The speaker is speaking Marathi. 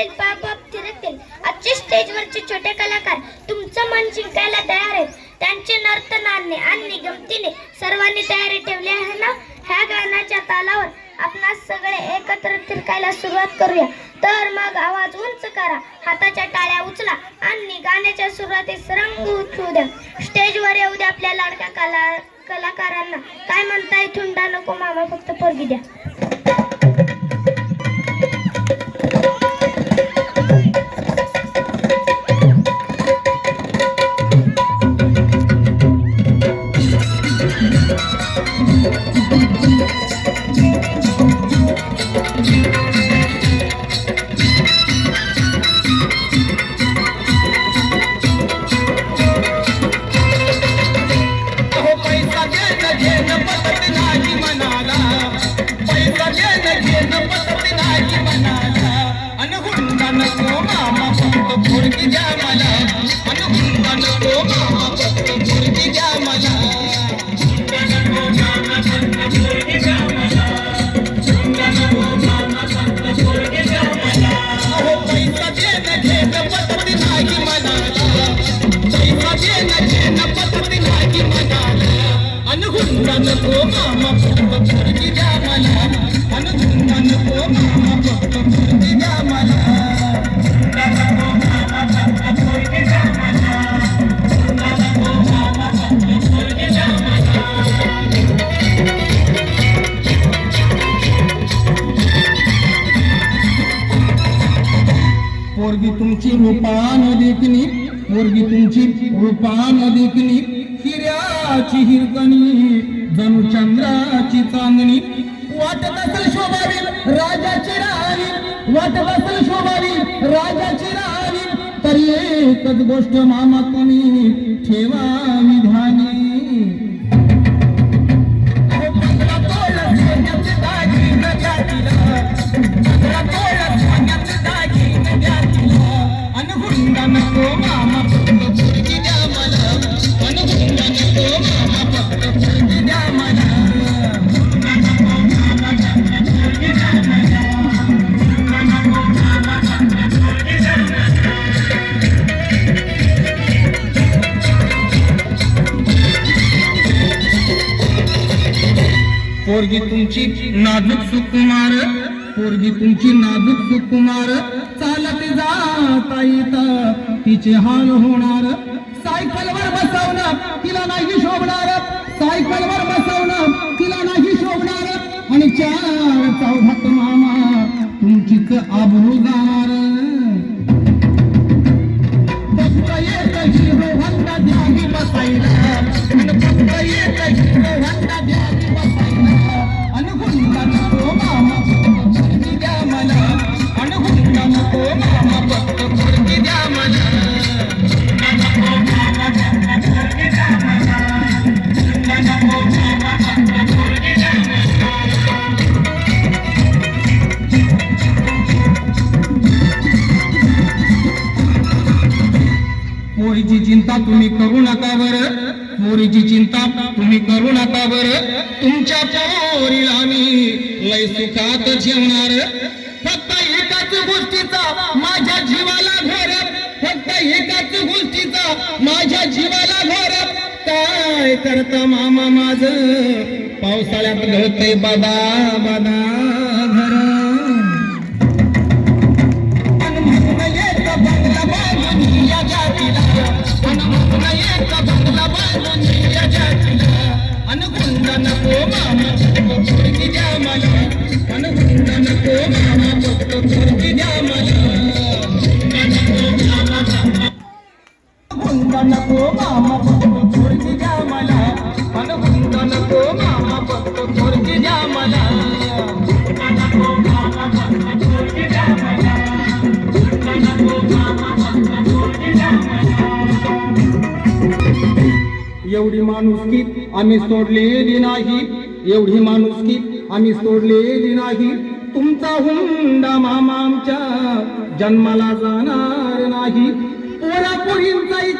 स्टेज बाबत थिरकतील. आजचे स्टेजवरचे छोटे कलाकार तुमचं मन जिंकायला तयार आहेत. त्यांचे नर्तनाने आणि गमतीने सर्वांनी तयारी ठेवली आहे ना? ह्या गाण्याच्या तालावर आपण सगळे एकत्र थिरकायला सुरुवात करूया. तर मग आवाज उंच करा हाताच्या टाळ्या उचला आणि गाण्याच्या सुरुवातीस रंग उचलू द्या. स्टेजवर येऊ द्या आपल्या लाडक्या कला कलाकारांना. काय म्हणताय थुंडा नको मामा फक्त पोरगी द्या. नको मामा फक्त पोरगी द्या मला अन हुंडा नको मामा फक्त पोरगी द्या मला पोरगी तुमची रूपान देखणी पोरगी तुमची रूपान देखणी हिऱ्याची हिरकणी. जणू चंद्राची चांदणी. वाटत असेल शोभावी राजाची राहावी वाटत असेल शोभावी राजाची राहावी तरी एकच गोष्ट मामा तुम्ही ठेवावी ध्यानी. पोरगी तुमची नाजूक सुकुमार पोरगी तुमची नाजूक सुकुमार. चालत जाता तिचे हाल होणार. सायकलवर बसवणं तिला नाही शोभणार. सायकलवर बसवणं तिला नाही शोभणार. आणि चार चौघात मामा तुमचीच आबरू जाणार. पोरीची चिंता तुम्ही करू नका बर. पोरीची चिंता तुम्ही करू नका बर. तुमच्या पोरीला मी लय सुखात जेवणार फक्त एकाच गोष्टीचा माझ्या जीवाला घोर फक्त एकाच गोष्टीचा माझ्या जीवाला घोर काय करता मामा माझ? पावसाळ्यात गळतय बाबा बदा मामा फक्त पोरगी द्या मला. अनुकुंड नको मामा द्या मला. एवढी माणुसकी आम्ही सोडलेली नाही. एवढी माणुसकी आम्ही सोडलेली नाही. तुमचा हुंडा मामा आमच्या जन्माला जाणार नाही. पोरापुरींचा इथं